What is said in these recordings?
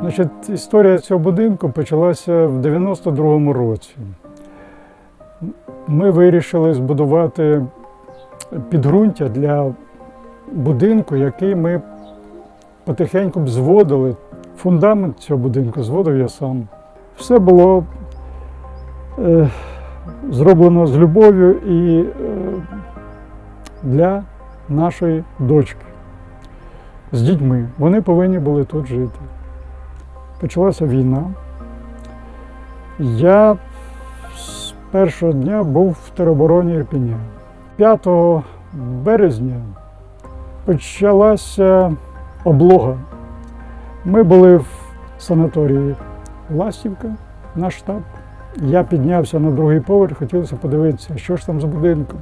Значить, історія цього будинку почалася в 92-му році. Ми вирішили збудувати підґрунтя для будинку, який ми потихеньку б зводили. Фундамент цього будинку зводив я сам. Все було е, зроблено з любов'ю і е, для нашої дочки з дітьми. Вони повинні були тут жити. Почалася війна. Я з першого дня був в теробороні Ірпіня. 5 березня почалася облога. Ми були в санаторії Ластівка, наш штаб. Я піднявся на другий поверх, хотілося подивитися, що ж там з будинком.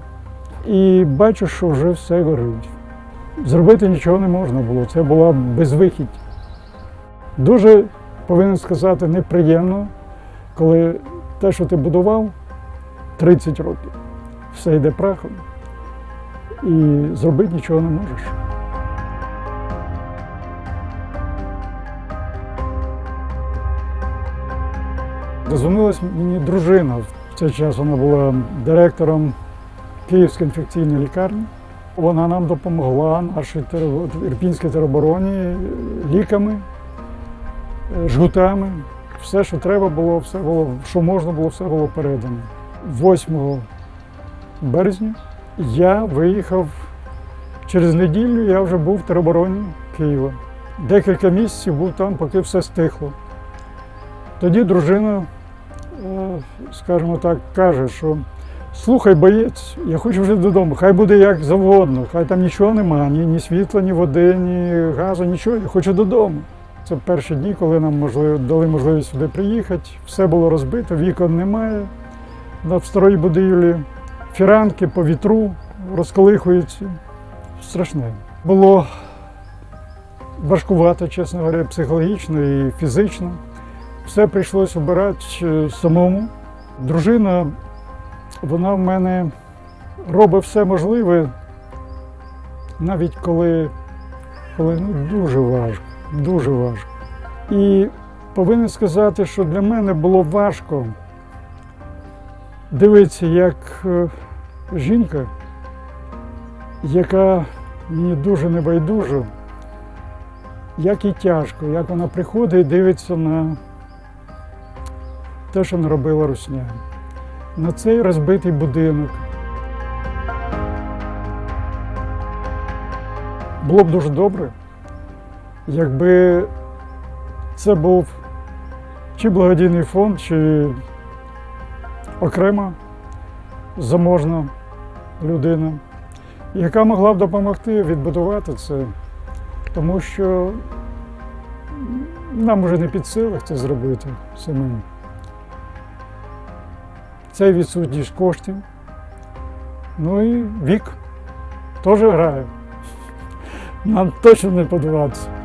І бачу, що вже все горить. Зробити нічого не можна було, це була безвихідь. Дуже, повинен сказати, неприємно, коли те, що ти будував 30 років, все йде прахом, і зробити нічого не можеш. Дозвонилась мені дружина. В цей час вона була директором Київської інфекційної лікарні. Вона нам допомогла, нашій Ірпінській теробороні, ліками, жгутами. Все, що треба було, все було, що можна було, все було передано. 8 березня я виїхав через неділю, я вже був в теробороні Києва. Декілька місяців був там, поки все стихло. Тоді дружина, е, скажімо так, каже, що слухай, боєць, я хочу вже додому, хай буде як завгодно, хай там нічого нема, ні, ні світла, ні води, ні газу, нічого, я хочу додому. Це перші дні, коли нам можливо, дали можливість сюди приїхати. Все було розбито, вікон немає. На старій будівлі фіранки по вітру розколихуються. Страшне. Було важкувато, чесно говоря, психологічно і фізично. Все прийшлося обирати е, самому. Дружина, вона в мене робить все можливе, навіть коли, коли ну, дуже важко, дуже важко. І повинен сказати, що для мене було важко дивитися, як е, жінка, яка мені дуже небайдужа, як і тяжко, як вона приходить і дивиться на те, що наробила русня, на цей розбитий будинок. Було б дуже добре, якби це був чи благодійний фонд, чи окрема заможна людина, яка могла б допомогти відбудувати це, тому що нам уже не під силах це зробити самим. Це відсутність коштів. Ну і вік теж грає. Нам точно не подаватися.